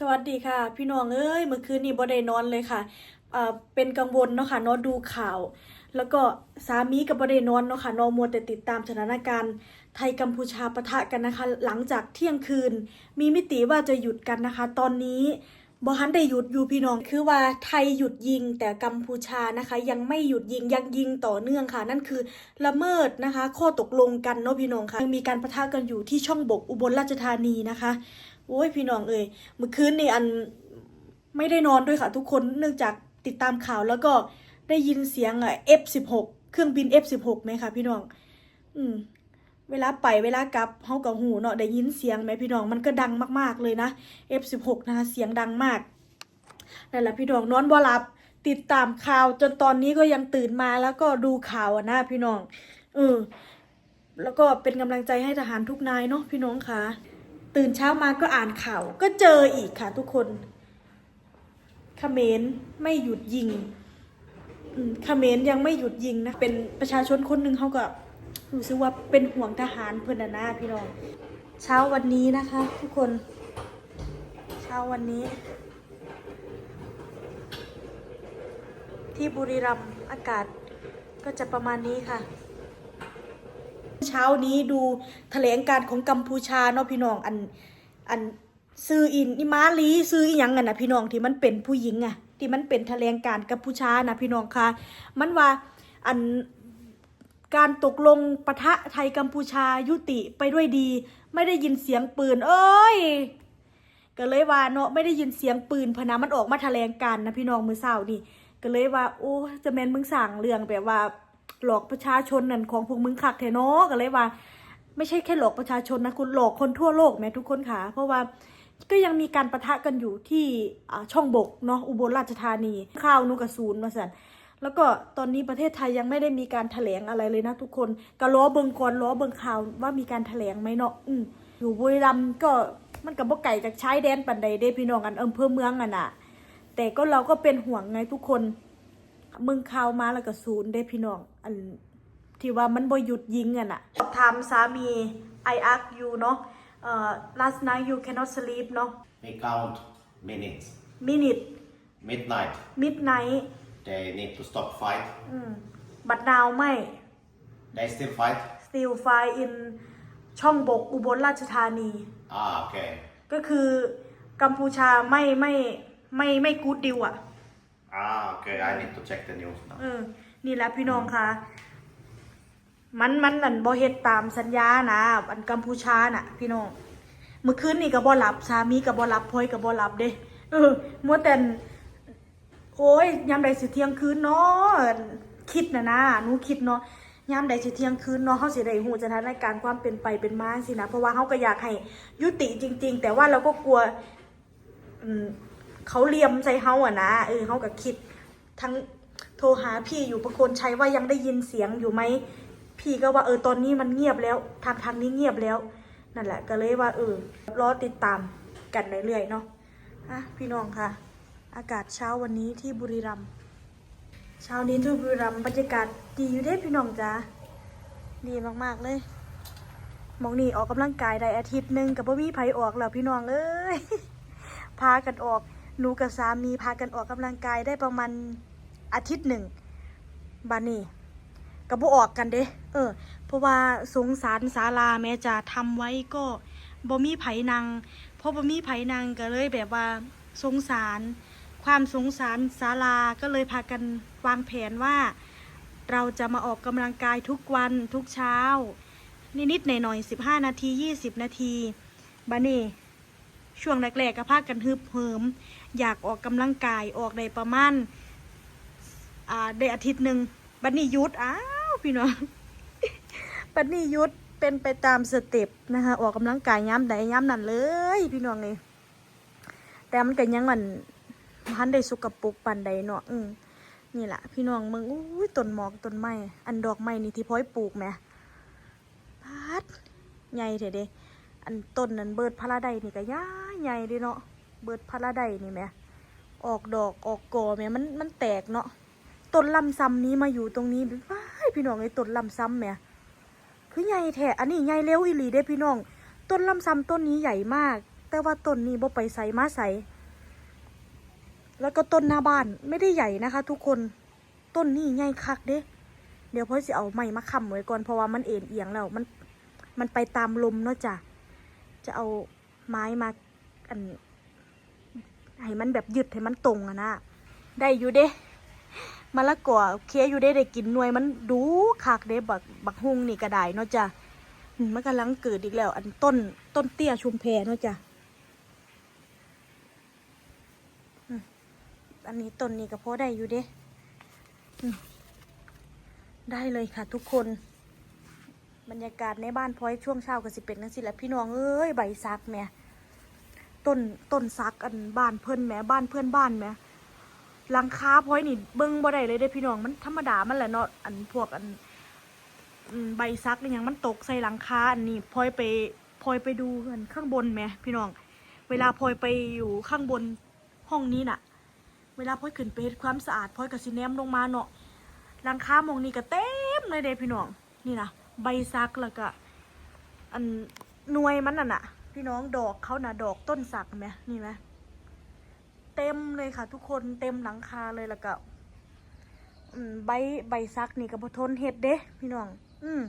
สวัสดีค่ะ พี่น้องเอ้ยเมื่อคืนนี้บ่ได้นอนเลยค่ะเอ่อเป็นกังวลเนาะค่ะนอนดูข่าว แล้วก็สามีกับบ่ได้นอนเนาะค่ะนอนมัวแต่ติดตามสถานการณ์ ไทยกัมพูชาปะทะกันนะคะ หลังจากเที่ยงคืน มีมิติว่าจะหยุดกันนะคะ ตอนนี้บ่ฮันได้หยุดอยู่พี่น้องคือว่าไทยหยุดยิงแต่กัมพูชานะคะ ยังไม่หยุดยิงยังยิงต่อเนื่องค่ะ นั่นคือละเมิดนะคะ ข้อตกลงกันเนาะพี่น้องค่ะยังมีการปะทะกันอยู่ที่ช่องบกอุบลราชธานีนะคะ โอ้ยพี่น้องเอ้ยเมื่อคืนนี่อันไม่ได้นอนด้วยค่ะ ทุกคนเนื่องจากติดตามข่าวแล้วก็ได้ยินเสียงอะ F16 เครื่องบิน F16 ไหมคะพี่น้อง อืม เวลาไปเวลากลับเฮากับหูเนาะได้ยินเสียงไหมพี่น้องมันก็ดังมากๆเลยนะ F16 นะคะเสียงดังมากนั่นแหละพี่น้องนอนบ่หลับติดตามข่าวจนตอนนี้ก็ยังตื่นมาแล้วก็ดูข่าวนะพี่น้องเออแล้วก็เป็นกำลังใจให้ทหารทุกนายเนาะพี่น้องค่ะ ตื่นเช้ามาก็อ่านข่าว ก็เจออีกค่ะทุกคนเขมรไม่หยุดยิงอืมเขมรยังไม่หยุดยิงนะ เป็นประชาชนคนหนึ่งเขาก็รู้สึกว่าเป็นห่วงทหารเพื่อนน่ะนะพี่น้อง เช้าวันนี้นะคะ ทุกคน เช้าวันนี้ ที่บุรีรัมย์อากาศก็จะประมาณนี้ค่ะ เช้านี้ดูแถลงการของกัมพูชาเนาะพี่น้องอันอันซื้ออินอิมาลีซื้ออีหยังกันนะพี่น้องที่มันเป็นผู้หญิงอะที่มันเป็นแถลงการกัมพูชานะพี่น้องค่ะมันว่าอันการตกลงปะทะไทยกัมพูชายุติไปด้วยดี ไม่ได้ยินเสียงปืน เอ้ยก็เลยว่าเนาะไม่ได้ยินเสียงปืนพนะมันออกมาแถลงการนะพี่น้องมือเศร้านี่ก็เลยว่า โอ้จะแมนมึงสั่งเรื่องแบบว่า หลอกประชาชนนั่นของพวกมึงคักแทเนาะก็เลยว่า ไม่ใช่แค่หลอกประชาชนนะคุณหลอกคนทั่วโลกแม้ทุกคนค่ะ เพราะว่าก็ยังมีการประทะกันอยู่ที่ช่องบกเนาะอุบลราชธานีข้าวนุกระสูนมาสันแล้วก็ตอนนี้ประเทศไทยยังไม่ได้มีการแถลงอะไรเลยนะทุกคนก็ล้อเบิงก่อนล้อเบิงข่าวว่ามีการแถลงไหมเนาะอืมอยู่บุรีรัมย์ก็มันกับบ่ไก่จากชายแดนปันใดเด้พี่น้องกันอำเภอเมืองอะน่ะแต่ก็เราก็เป็นห่วงไงทุกคน มึงข่าวมาแล้วก็ศูนย์ได้พี่น้องอันที่ว่ามันบ่หยุดยิงอะน่ะถามสามี I ask you เนาะเอ่อ last night you cannot sleep เนาะ They count minutes. minute Midnight, midnight they need to stop fight. อืมบัดดาวไม่ They still fight. still fire in ช่องบกอุบลราชธานี Ah, okay. ก็คือกัมพูชาไม่ไม่ไม่ไม่กูดดิวอะ Ah, okay. I need to check the news now. เออ นี่แหละพี่น้องค่ะ มันมันนั่นบ่เฮ็ดตามสัญญานะอันกัมพูชาน่ะ พี่น้องเมื่อคืนนี่ก็บ่หลับสามีก็บ่หลับพลอยก็บ่หลับเด้เออมัวแต่นโอ้ยยามใดสิเที่ยงคืนเนาะคิดนะนะหนูคิดเนาะยามใดสิเที่ยงคืนเนาะเฮาสิได้ฮู้สถานการณ์ความเป็นไปเป็นมาสินะเพราะว่าเฮาก็อยากให้ยุติจริง ๆ แต่ว่าเราก็กลัวอืม เขาเลียมใส่เฮาอะนะเออเฮาก็คิด ทั้งโทรหาพี่อยู่ประโคนชัยว่ายังได้ยินเสียงอยู่ไหมพี่ก็ว่าเออตอนนี้มันเงียบแล้วทางทางนี้เงียบแล้ว นั่นแหละ ก็เลยว่าเออรอติดตามกันเรื่อยๆเนาะอะพี่น้องค่ะ อากาศเช้าวันนี้ที่บุรีรัมย์เช้านี้ที่บุรีรัมย์บรรยากาศดีอยู่เด้พี่น้องจ้าดีมากๆเลยมองนี่ออกกำลังกายได้อาทิตย์หนึ่งกับพ่มีไผออกแล้วพี่น้องเอ้ยพากันออก หนูกับสามีพากันออกกำลังกายได้ประมาณอาทิตย์หนึ่งบานนี้กับบ่ออกกันเด้เออ เพราะว่าสงสารศาลาแม้จะทำไว้ก็บ่มีไผนางเพราะบ่มีไผนางก็เลยแบบว่าสงสาร ความสงสารศาลาก็เลยพากันวางแผนว่า เราจะมาออกกำลังกายทุกวันทุกเช้า นิดๆหน่อยๆสิบห้านาทียี่สิบนาทีบานี่ช่วงแรกๆก็พากันฮึบเหิม อยากออกกำลังกายออกได้ประมาณอ่าได้อาทิตย์หนึ่งบัดนี้ยุดอ้าวพี่น้องบัดนี้ยุดเป็นไปตามสเต็ปนะคะออกกำลังกายย้ำใดย้ำนั่นเลย พี่น้องเลยแต่มันก็ยังมันพันได้สุกปรกปันใดเนาะอืมนี่แหละพี่น้องมึงอุ้ต้นหมอกต้นไม้อันดอกไม้นี่ที่พ้อยปลูกแหมพัดใหญ่เถอะเด้อันต้นนั้นเบิดพาราไดนี่ก็ย่าใหญ่เดีเนาะ เบิดพาราไดนี่แหม่ออกดอกออกกอแหม่มันมันแตกเนาะต้นลำซ้ำนี้มาอยู่ตรงนี้ว้ายพี่น้องไอ้ต้นลำซ้ำแหม่คือใหญ่แท้อันนี้ใหญ่เร็วอีหลีเด้พี่น้อง ต้นลำซ้ำต้นนี้ใหญ่มาก แต่ว่าต้นนี้บ่ไปใส่มาใส่แล้วก็ต้นหน้าบ้านไม่ได้ใหญ่นะคะ ทุกคนต้นนี้ใหญ่คักเด้ เดี๋ยวพ่อจะเอาไม้มาค้ำไว้ก่อนเพราะว่ามันเอ็นเอียงแล้วมันมันไปตามลมเนาะจ้ะจะเอาไม้มาอัน ให้มันแบบยึดให้มันตรงอะนะได้อยู่เด้มะละกอเคอยู่ได้ได้กินหน่วยมันดูคักเด้บักบักฮุงนี่ก็ได้เนาะจ้ะอืมมันกำลังเกิดอีกแล้ว อันต้นต้นเตี้ยชุมแพเนาะจ้ะอันนี้ต้นนี้ก็พอได้อยู่เด้ได้เลยค่ะทุกคน บรรยากาศในบ้านพลอยช่วงเช้าก็สิเป็นนั่นสิแหละพี่น้องเอ้ยใบซักแหม่ ต้นต้นซักอันบ้านเพื่อนแม่บ้านเพื่อนบ้านแม่หลังคาพอยนี่เบิ้งบ่ได้เลยเด้พี่น้องมันธรรมดามันแหละเนาะอันพวกอันใบซักอหย่างมันตกใส่หลังคาอันนี้พลอยไปพลอยไปดูอันข้างบนแม่พี่น้อง เวลาพลอยไปอยู่ข้างบนห้องนี้น่ะ เวลาพลอยขึ้นไปเฮ็ดความสะอาดพลอยก็สิแนมลงมาเนาะหลังคามองนี่ก็เต็มเลยเด้พี่น้องนี่นะใบซักแล้วก็อันหน่วยมันน่ะน่ะ พี่น้องดอกเขานะดอกต้นสักไหมนี่ไหมเต็มเลยค่ะ ทุกคนเต็มหลังคาเลยแล้วก็ใบใบซักนี่ก็บ่ทนเห็ดเด้พี่น้อง อืม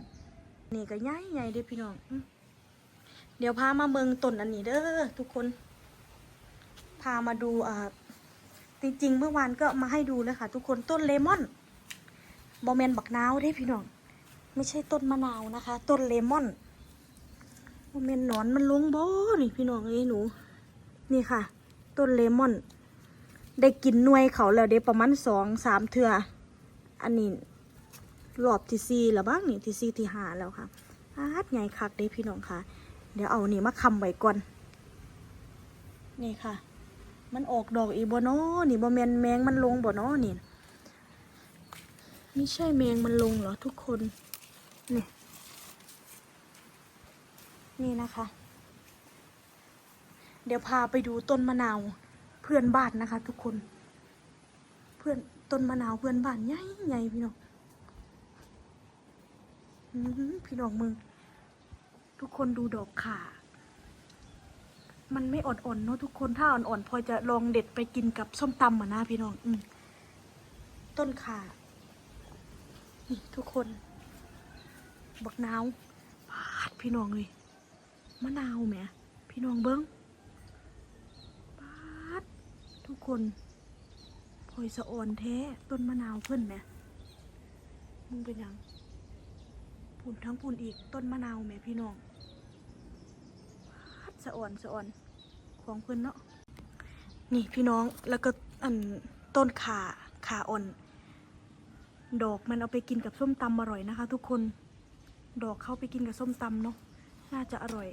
นี่ก็ใหญ่ใหญ่เด้พี่น้องอเดี๋ยวพามาเมืองต้นอันนี้เด้อทุกคน พามาดูอ่าจริงๆเมื่อวานก็มาให้ดูเลยค่ะ ทุกคนต้นเลมอนบอแมนบักนาวเด้พี่น้อง ไม่ใช่ต้นมะนาวนะคะ ต้นเลมอน บอแมนหนอนมันลงบ่นี่พี่น้องเอ้ยหนู นี่ค่ะ ต้นเลมอน ได้กินหน่วยเขาแล้วเด้ประมาณสองสามเทืออันนี้รอบที่สี่แล้วบ้างนี่ที่สี่ที่ห้าแล้วค่ะอาดใหญ่คักเด้พี่น้องค่ะ เดี๋ยวเอานี่มาคำไว้ก่อน นี่ค่ะ มันออกดอกอีบ่เนาะนี่บ่แมนแมงมันลงบ่เนาะนี่ไม่ใช่แมงมันลงเหรอทุกคน นี่ นี่นะคะ เดี๋ยวพาไปดูต้นมะนาวเพื่อนบ้านนะคะ ทุกคน เพื่อนต้นมะนาวเพื่อนบ้านใหญ่ใหญ่พี่น้องพี่น้องมึง ทุกคนดูดอกขามันไม่อ่อนๆเนาะทุกคนถ้าอ่อนๆพอจะลองเด็ดไปกินกับส้มตำอะนะพี่น้องอืต้นขานี่ทุกคน บักนาวพาดพี่น้องเลย มะนาวแหมพี่น้องเบิ้งพาดทุกคนพอยสะออนแท้ต้นมะนาวเพื่อนแหมมึงเป็นยังปุ่นทั้งปุ่นอีกต้นมะนาวแหมพี่น้องพาดสะออนสะออนของเพื่อนเนาะนี่พี่น้องแล้วก็อันต้นขาขาอ่อน ดอกมันเอาไปกินกับส้มตำอร่อยนะคะ ทุกคนดอกเข้าไปกินกับส้มตำเนาะ น่าจะอร่อย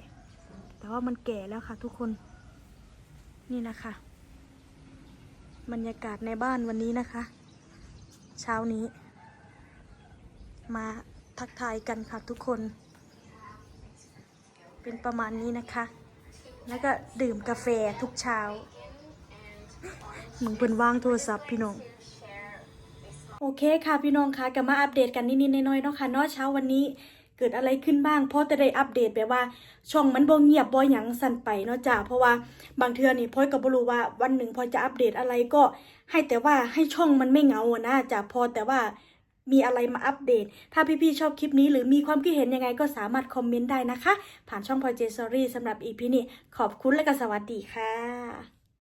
แต่ว่ามันแก่แล้วค่ะทุกคน นี่นะคะ บรรยากาศในบ้านวันนี้นะคะ เช้านี้ มาทักทายกันค่ะทุกคน เป็นประมาณนี้นะคะ แล้วก็ดื่มกาแฟทุกเช้ามึงเป็นว่างโทรศัพท์พี่น้องโอเคค่ะพี่น้องคะกลับมาอัปเดตกันนิดๆน้อยๆเนาะค่ะเนาะเช้าวันนี้ เกิดอะไรขึ้นบ้าง เพราะจะได้อัปเดตแบบว่า ช่องมันบ่เงียบบ่หยังสั่นไปเนาะจ้าเพราะว่าบางเทื่อนี่พอยก็บ่รู้ว่าวันหนึ่งพอจะอัปเดตอะไรก็ ให้แต่ว่าให้ช่องมันไม่เหงาอะนะจ้าพอแต่ว่ามีอะไรมาอัปเดต ถ้าพี่ๆชอบคลิปนี้หรือมีความคิดเห็นยังไงก็สามารถคอมเมนต์ได้นะคะ ผ่านช่องพอยเจสซอรี่สำหรับอีพีนี้ขอบคุณและก็สวัสดีค่ะ